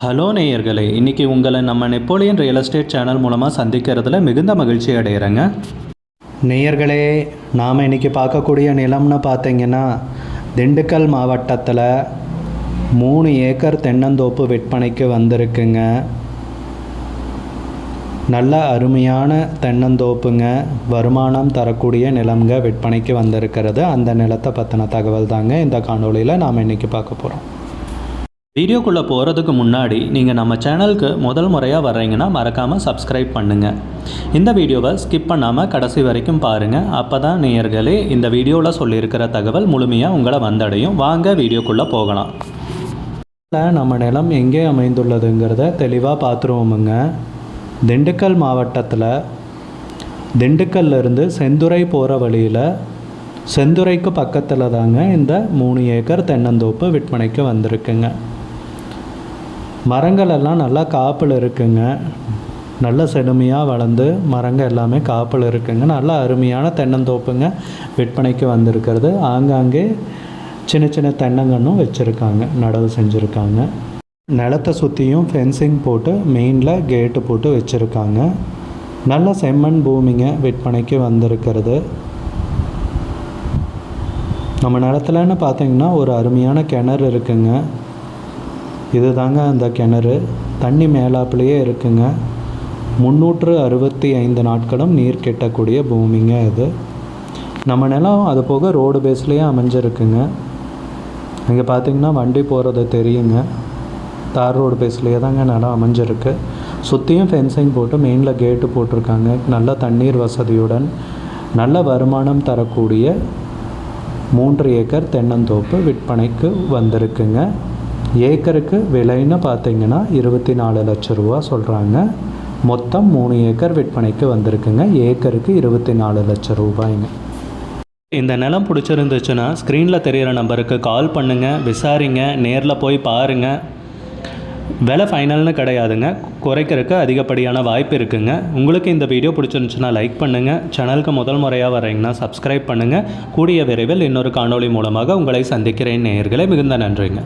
Hello நேயர்களே இன்றைக்கி உங்களை நம்ம நெப்போலியன் ரியல் எஸ்டேட் சேனல் மூலமாக சந்திக்கிறதுல மிகுந்த மகிழ்ச்சி அடைகிறேங்க நேயர்களே நாம் இன்றைக்கி பார்க்கக்கூடிய நிலம்னு பார்த்தீங்கன்னா திண்டுக்கல் மாவட்டத்தில் மூணு ஏக்கர் தென்னந்தோப்பு விற்பனைக்கு வந்திருக்குங்க. நல்ல அருமையான தென்னந்தோப்புங்க வருமானம் தரக்கூடிய நிலம்ங்க விற்பனைக்கு வந்திருக்கிறது. அந்த நிலத்தை பற்றின தகவல் தாங்க இந்த காணொளியில் நாம் இன்றைக்கி பார்க்க போகிறோம் வீடியோக்குள்ளே போகிறதுக்கு முன்னாடி நீங்கள் நம்ம சேனலுக்கு முதல் முறையாக வர்றீங்கன்னா மறக்காமல் சப்ஸ்கிரைப் பண்ணுங்கள் இந்த வீடியோவை ஸ்கிப் பண்ணாமல் கடைசி வரைக்கும் பாருங்கள் அப்போ தான் நேயர்களே இந்த வீடியோவில் சொல்லியிருக்கிற தகவல் முழுமையாக உங்களை வந்தடையும். வாங்க வீடியோக்குள்ளே போகலாம். நம்ம நிலம் எங்கே அமைந்துள்ளதுங்கிறத தெளிவாக பார்த்துருவோமுங்க திண்டுக்கல் மாவட்டத்தில் திண்டுக்கல்லிருந்து செந்துறை போகிற வழியில் செந்துறைக்கு பக்கத்தில் தாங்க இந்த மூணு ஏக்கர் தென்னந்தோப்பு விற்பனைக்கு வந்திருக்குங்க. மரங்கள் எல்லாம் நல்லா காப்பில் இருக்குங்க. நல்ல செழுமையாக வளர்ந்து மரங்கள் எல்லாமே காப்பில் இருக்குங்க. நல்ல அருமையான தென்னந்தோப்புங்க விற்பனைக்கு வந்திருக்கிறது. ஆங்காங்கே சின்ன சின்ன தென்னங்கன்னும் வச்சுருக்காங்க. நடவு செஞ்சுருக்காங்க. நிலத்தை சுற்றியும் ஃபென்சிங் போட்டு மெயினில் கேட்டு போட்டு வச்சுருக்காங்க. நல்ல செம்மண் பூமிங்க விற்பனைக்கு வந்திருக்கிறது. நம்ம நிலத்துலன்னு பார்த்தீங்கன்னா ஒரு அருமையான கிணறு இருக்குங்க. இது தாங்க அந்த கிணறு. தண்ணி மேலாப்புலேயே இருக்குங்க. முந்நூற்று அறுபத்தி ஐந்து நாட்களும் நீர் கெட்டக்கூடிய பூமிங்க இது. நம்ம நிலம் அது போக ரோடு பேஸ்லேயே அமைஞ்சிருக்குங்க. இங்கே பார்த்தீங்கன்னா வண்டி போகிறது தெரியுங்க. தார் ரோடு பேஸ்லேயே தாங்க நிலம் அமைஞ்சிருக்கு. சுற்றியும் ஃபென்சிங் போட்டு மெயினில் கேட்டு போட்டிருக்காங்க. நல்ல தண்ணீர் வசதியுடன் நல்ல வருமானம் தரக்கூடிய மூன்று ஏக்கர் தென்னந்தோப்பு விற்பனைக்கு வந்திருக்குங்க. ஏக்கருக்கு விலைன்னு பார்த்தீங்கன்னா இருபத்தி நாலு லட்ச ரூபா சொல்கிறாங்க மொத்தம் மூணு ஏக்கர் விற்பனைக்கு வந்திருக்குங்க. ஏக்கருக்கு இருபத்தி நாலு லட்ச ரூபாய்ங்க. இந்த நிலம் பிடிச்சிருந்துச்சுன்னா ஸ்க்ரீனில் தெரிகிற நம்பருக்கு கால் பண்ணுங்கள் விசாரிங்க. நேரில் போய் பாருங்கள் விலை ஃபைனல்னு கிடையாதுங்க. குறைக்கிறதுக்கு அதிகப்படியான வாய்ப்பு இருக்குங்க. உங்களுக்கு இந்த வீடியோ பிடிச்சிருந்துச்சுன்னா லைக் பண்ணுங்கள் சேனலுக்கு முதல் முறையாக வரீங்கன்னா சப்ஸ்கிரைப் பண்ணுங்கள் கூடிய விரைவில் இன்னொரு காணொளி மூலமாக உங்களை சந்திக்கிறேன். நேயர்களே மிகுந்த நன்றிங்க.